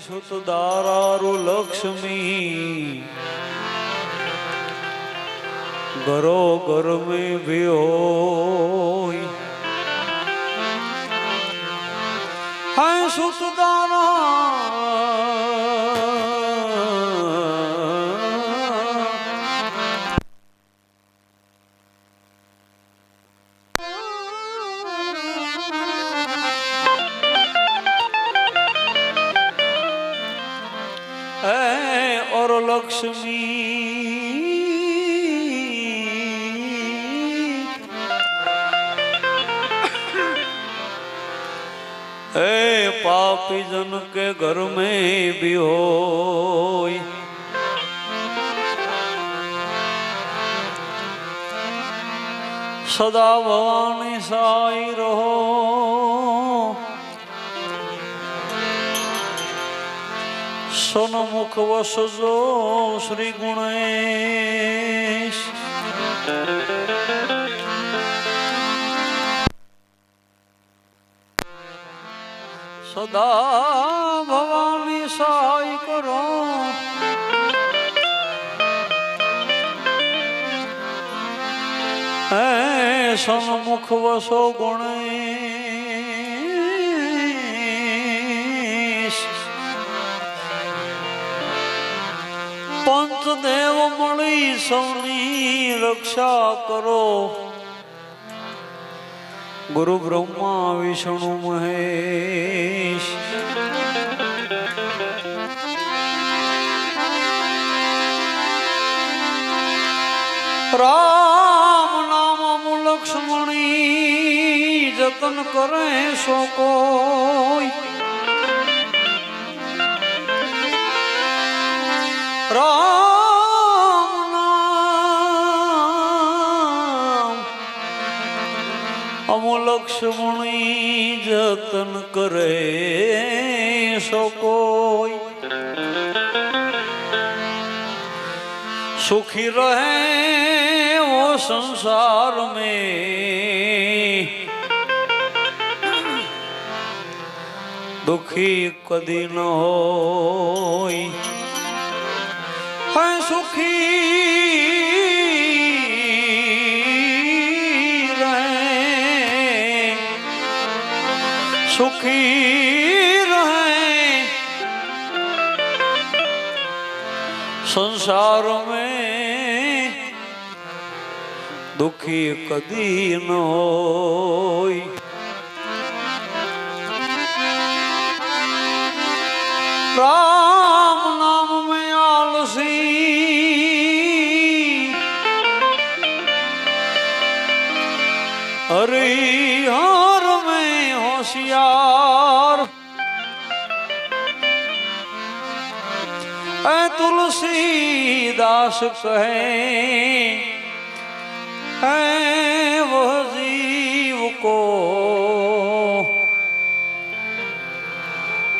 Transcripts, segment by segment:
સુત દારારુ લક્ષ્મી. ઘરો ઘર મેં ભી હોય पापी जन के घर में भी हो सदा भवानी साई रहो सोनमुख वसजो श्री गुणे સદા ભવાની સહાય કરો હે સનમુખ વસો ગુણેશ પંચદેવ મળી સૌની રક્ષા કરો ગુરુ બ્રહ્મા વિષ્ણુ મહેશ. રામ નામ અમુ લક્ષ્મણી જતન કરે સો કોઈ. રામ લક્ષ્મણી જતન કરે શકો સુખી રહે વો સંસાર મે. દુખી કદી ન હોય. સુખી સુખી રહે. સંસાર મેં દુખી કદી ન હોય. રામ નામ મેં આલસી. હરિ હા. होशियार ऐ तुलसीदास कहे है वह जीव को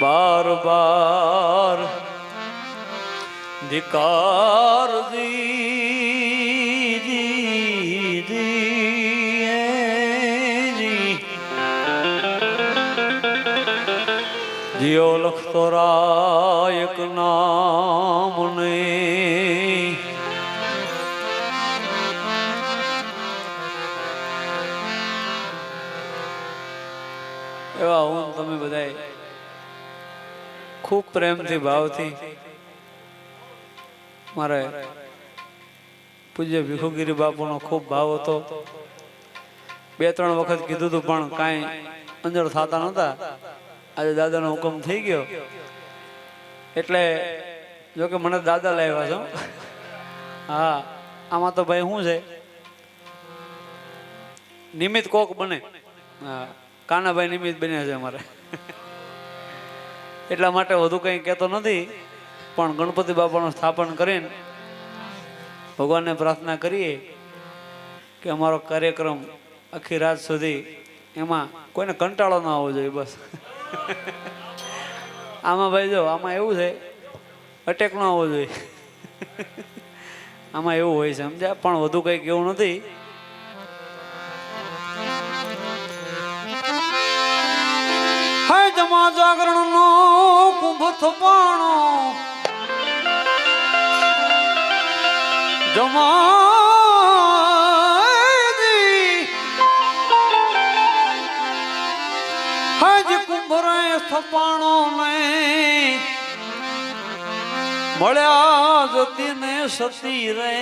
बार बार धिकार दी વિધિઓ લખતો રાયક નામને એવા હું તમે બધા ખૂબ પ્રેમથી, ભાવથી મારે પૂજ્ય ભીખુગીરી બાપુનો ખૂબ ભાવ હતો. બે, ત્રણ વખત કીધું હતું, પણ કાંઈ અંદર થતા નહોતા. આજે દાદાનો હુકમ થઈ ગયો. એટલે જો કે મને દાદા લાવ્યા છો. હા, આમાં તો ભાઈ શું છે? નિમિત કોક બને. હા, કાનાભાઈ નિમિત બન્યા છે અમારે. એટલા માટે વધુ કંઈ કહેતો નથી, પણ ગણપતિ બાપાનું સ્થાપન કરીને ભગવાનને પ્રાર્થના કરીએ કે અમારો કાર્યક્રમ આખી રાત સુધી એમાં કોઈને કંટાળો ના આવવો જોઈએ, બસ. આમાં ભાઈ જો, આમાં એવું છે અટેક ન આવવો જોઈએ. આમાં એવું હોય છે, સમજ્યા? પણ વધુ કંઈ કેવું નથી. જમા જાગરણ નો કુંભ થપાણો જમાજી કુંભરે થપાણો ને મળ્યા જતી ને સતી રે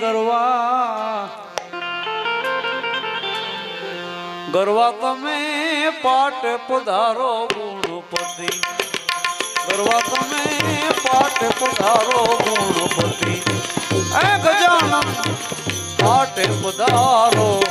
ગરવા. ગરવા તમે પાટ પધારો ગુણપતિ. ગરવા તમે પાટ પધારો ગુણપતિ. એ ગજાનન પાટ પધારો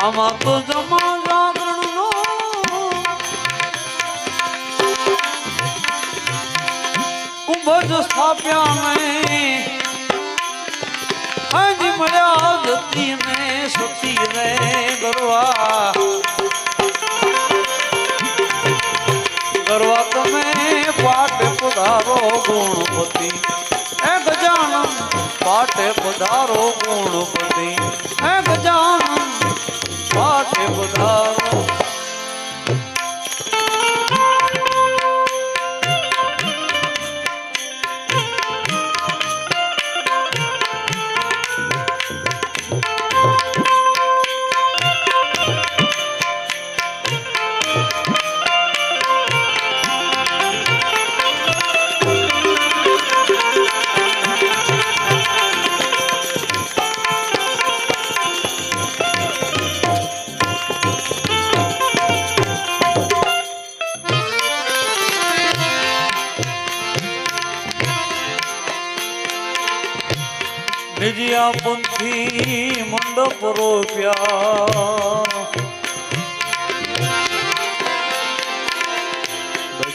આમાં તો જમા જાગરણનો. કુંભ જ સ્થાપ્યા ને હાજી મળ્યા જતી ને સતી રે ગરવા. કરવા તમે પાટે પધારો ગુણપતિ. એ ગજાનન, પાટે પધારો ગુણપતિ. હે ગજાનન પાટે પધારો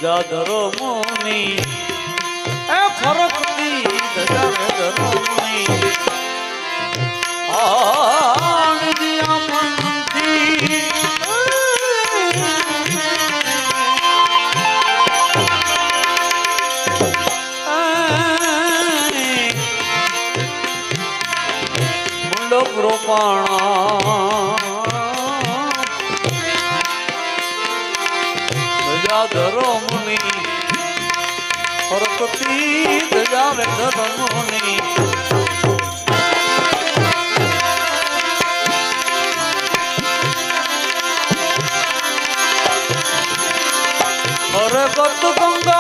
ગજાધર મોની એ ફરકતી ગજાધર મોની. આ সরস্বতী যাবে ধর্মনি সরগত গঙ্গা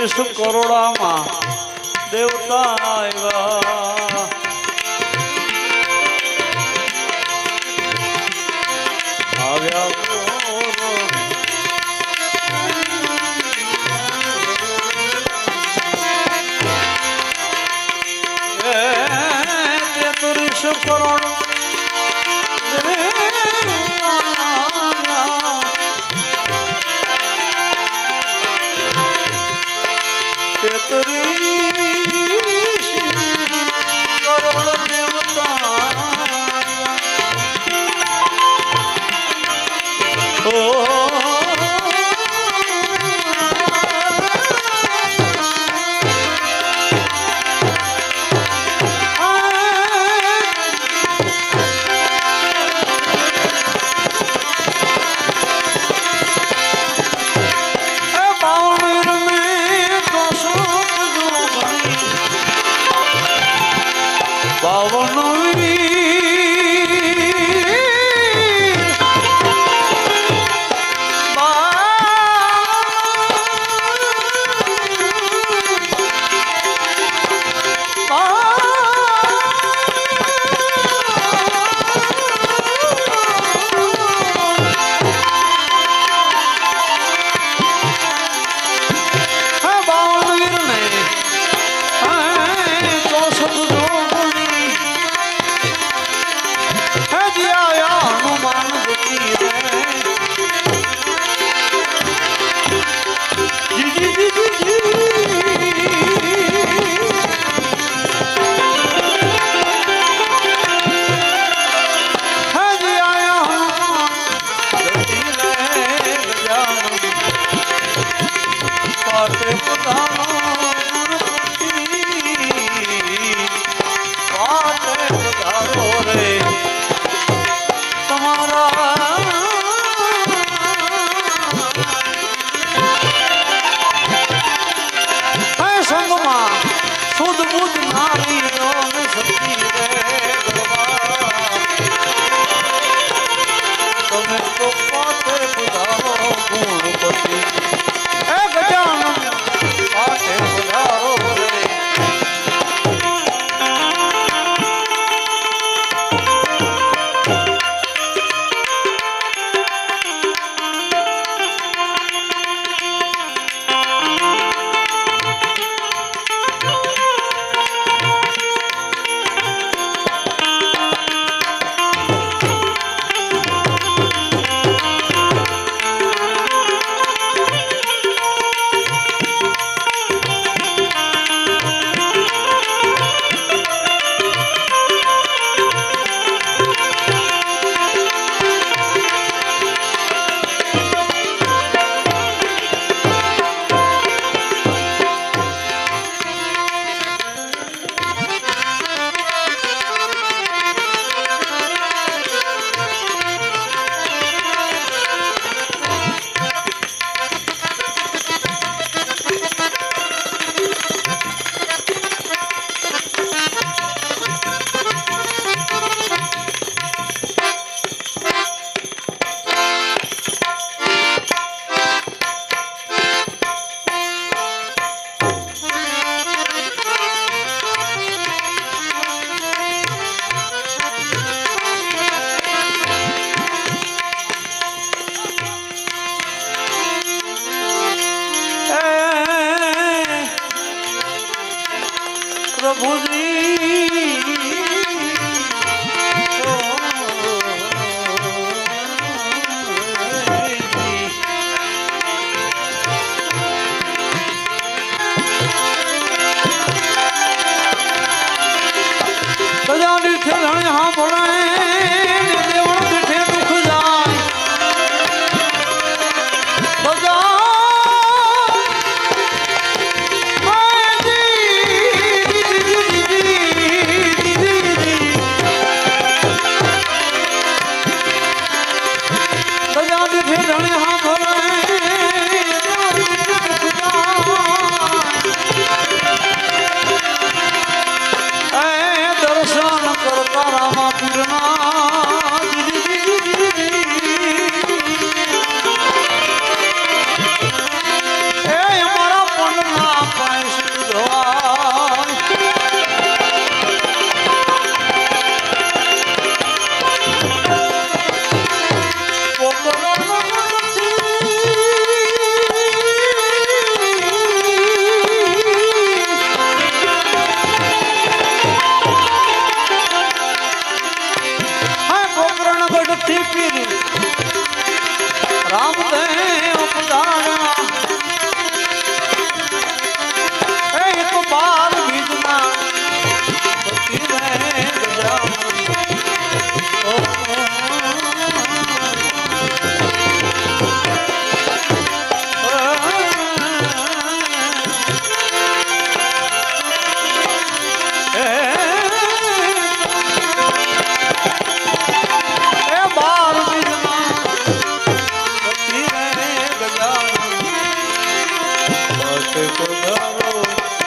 વિષ્ણુ કરોડામાં દેવતા આવ્યા. આવ્યા કરોડ હનુમાન જતી ফিরি শেষ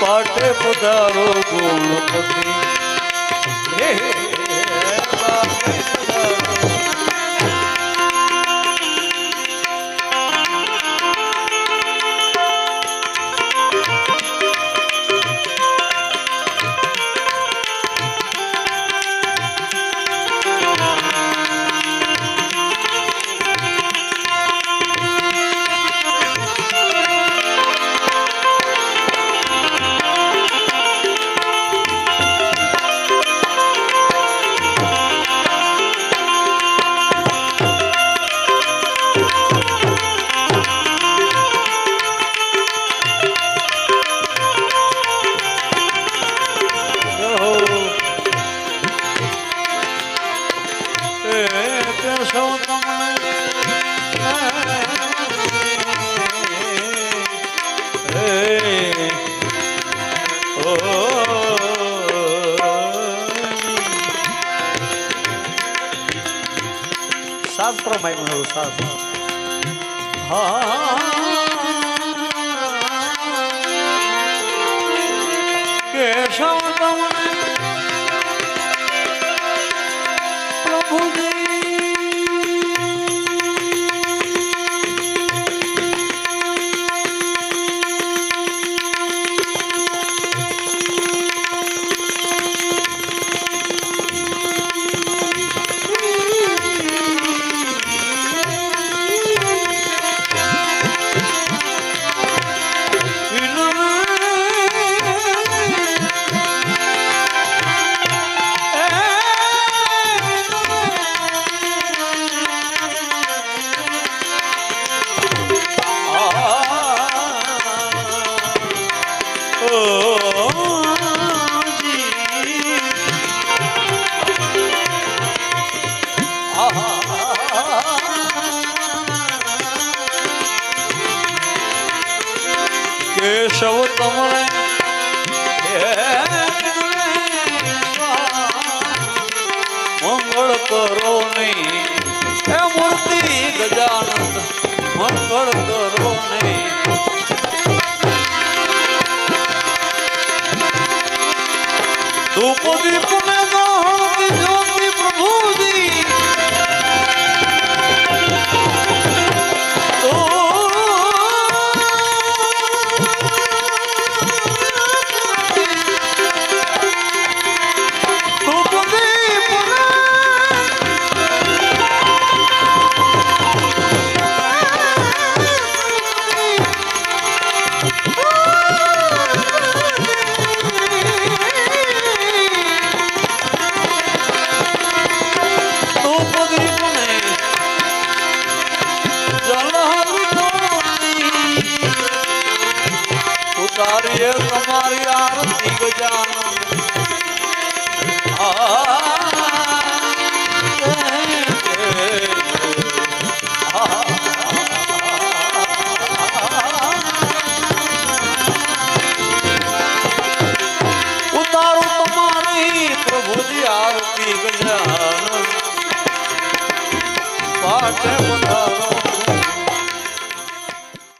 પાટે પધારો ગુણપતિ હે. মুকুদীপ તમારી આરતી ગજાનંદ